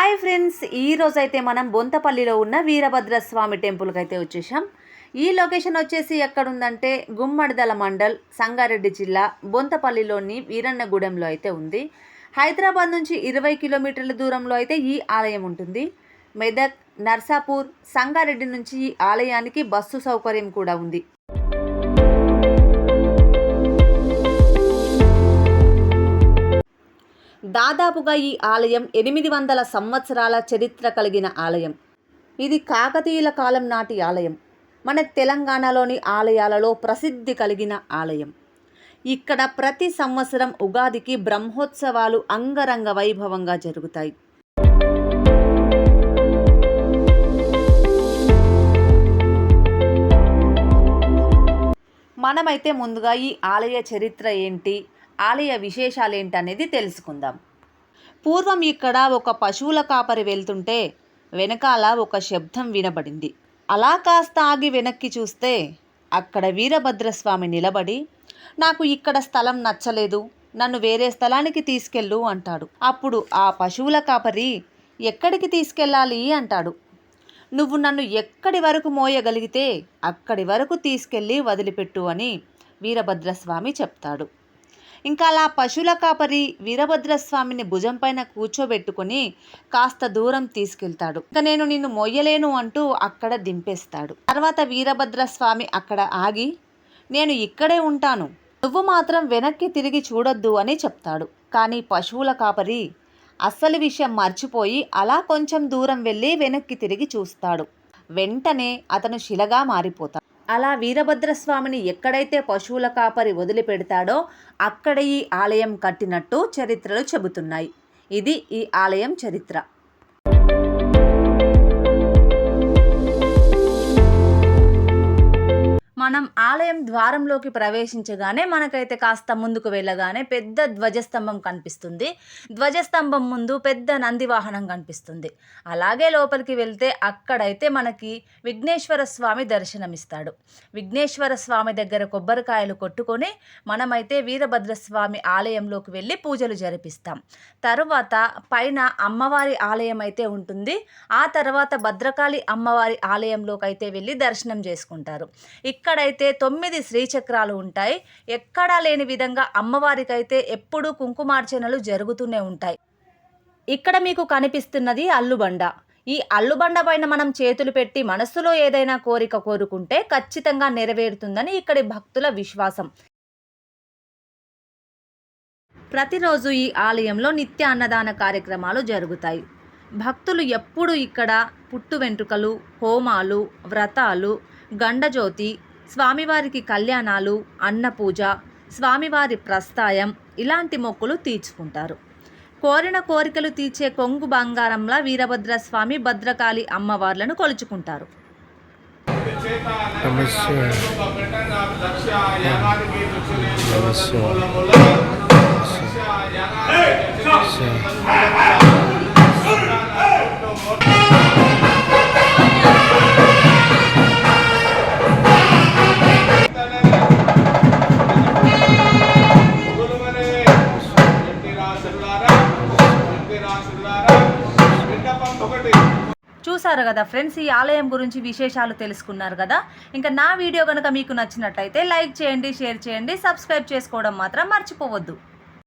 Hi friends ఈ అయితే మనం బొంతపల్లిలో ఉన్న వీరభద్ర స్వామి టెంపుల్కి అయితే వచ్చేసాం. ఈ లొకేషన్ వచ్చేసి ఎక్కడుందంటే గుమ్మడిదల మండల్ సంగారెడ్డి జిల్లా బొంతపల్లిలోని వీరన్నగూడెంలో అయితే ఉంది. హైదరాబాద్ నుంచి ఇరవై కిలోమీటర్ల దూరంలో అయితే ఈ ఆలయం ఉంటుంది. మెదక్ నర్సాపూర్ సంగారెడ్డి నుంచి ఈ ఆలయానికి బస్సు సౌకర్యం కూడా ఉంది. దాదాపుగా ఈ ఆలయం ఎనిమిది వందల సంవత్సరాల చరిత్ర కలిగిన ఆలయం. ఇది కాకతీయుల కాలం నాటి ఆలయం. మన తెలంగాణలోని ఆలయాలలో ప్రసిద్ధి కలిగిన ఆలయం. ఇక్కడ ప్రతి సంవత్సరం ఉగాదికి బ్రహ్మోత్సవాలు అంగరంగ వైభవంగా జరుగుతాయి. మనమైతే ముందుగా ఈ ఆలయ చరిత్ర ఏంటి? ఆలయ విశేషాలు ఏంటనేది తెలుసుకుందాం. పూర్వం ఇక్కడ ఒక పశువుల కాపరి వెళ్తుంటే వెనకాల ఒక శబ్దం వినబడింది. అలా కాస్త ఆగి వెనక్కి చూస్తే అక్కడ వీరభద్రస్వామి నిలబడి నాకు ఇక్కడ స్థలం నచ్చలేదు నన్ను వేరే స్థలానికి తీసుకెళ్ళు అంటాడు. అప్పుడు ఆ పశువుల కాపరి ఎక్కడికి తీసుకెళ్ళాలి అంటాడు. నువ్వు నన్ను ఎక్కడి వరకు మోయగలిగితే అక్కడి వరకు తీసుకెళ్ళి వదిలిపెట్టు అని వీరభద్రస్వామి చెప్తాడు. ఇంకా అలా పశువుల కాపరి వీరభద్రస్వామిని భుజం పైన కూర్చోబెట్టుకుని కాస్త దూరం తీసుకెళ్తాడు. ఇంకా నేను నిన్ను మొయ్యలేను అంటూ అక్కడ దింపేస్తాడు. తర్వాత వీరభద్రస్వామి అక్కడ ఆగి నేను ఇక్కడే ఉంటాను. నువ్వు మాత్రం వెనక్కి తిరిగి చూడొద్దు అని చెప్తాడు. కానీ పశువుల కాపరి అస్సలు విషయం మర్చిపోయి అలా కొంచెం దూరం వెళ్ళి వెనక్కి తిరిగి చూస్తాడు. వెంటనే అతను శిలగా మారిపోతాడు. అలా వీరభద్రస్వామిని ఎక్కడైతే పశువుల కాపరి వదిలిపెడతాడో అక్కడ ఈ ఆలయం కట్టినట్టు చరిత్రలు చెబుతున్నాయి. ఇది ఈ ఆలయం చరిత్ర. ఆలయం ద్వారంలోకి ప్రవేశించగానే మనకైతే కాస్త ముందుకు వెళ్ళగానే పెద్ద ధ్వజస్తంభం కనిపిస్తుంది. ధ్వజస్తంభం ముందు పెద్ద నంది వాహనం కనిపిస్తుంది. అలాగే లోపలికి వెళ్తే అక్కడైతే మనకి విఘ్నేశ్వర స్వామి దర్శనమిస్తాడు. విఘ్నేశ్వర స్వామి దగ్గర కొబ్బరికాయలు కొట్టుకొని మనమైతే వీరభద్రస్వామి ఆలయంలోకి వెళ్ళి పూజలు జరిపిస్తాం. తరువాత పైన అమ్మవారి ఆలయం అయితే ఉంటుంది. ఆ తర్వాత భద్రకాళి అమ్మవారి ఆలయంలోకి అయితే వెళ్ళి దర్శనం చేసుకుంటారు. ఇక్కడైతే తొమ్మిది శ్రీచక్రాలు ఉంటాయి. ఎక్కడా లేని విధంగా అమ్మవారికైతే ఎప్పుడూ కుంకుమార్చనలు జరుగుతూనే ఉంటాయి. ఇక్కడ మీకు కనిపిస్తున్నది అల్లుబండ. ఈ అల్లుబండ పైన మనం చేతులు పెట్టి మనస్సులో ఏదైనా కోరిక కోరుకుంటే ఖచ్చితంగా నెరవేరుతుందని ఇక్కడి భక్తుల విశ్వాసం. ప్రతిరోజు ఈ ఆలయంలో నిత్య అన్నదాన కార్యక్రమాలు జరుగుతాయి. భక్తులు ఎప్పుడు ఇక్కడ పుట్టు వెంట్రుకలు హోమాలు వ్రతాలు గండజ్యోతి స్వామివారికి కళ్యాణాలు అన్నపూజ స్వామివారి ప్రస్తాయం ఇలాంటి మొక్కులు తీర్చుకుంటారు. కోరిన కోరికలు తీర్చే కొంగు బంగారంలా వీరభద్ర స్వామి భద్రకాళి అమ్మవార్లను కొలుచుకుంటారు. చూసారు కదా ఫ్రెండ్స్ ఈ ఆలయం గురించి విశేషాలు తెలుసుకున్నారు కదా? ఇంకా నా వీడియో కనుక మీకు నచ్చినట్లయితే లైక్ చేయండి షేర్ చేయండి సబ్స్క్రైబ్ చేసుకోవడం మాత్రం మర్చిపోవద్దు.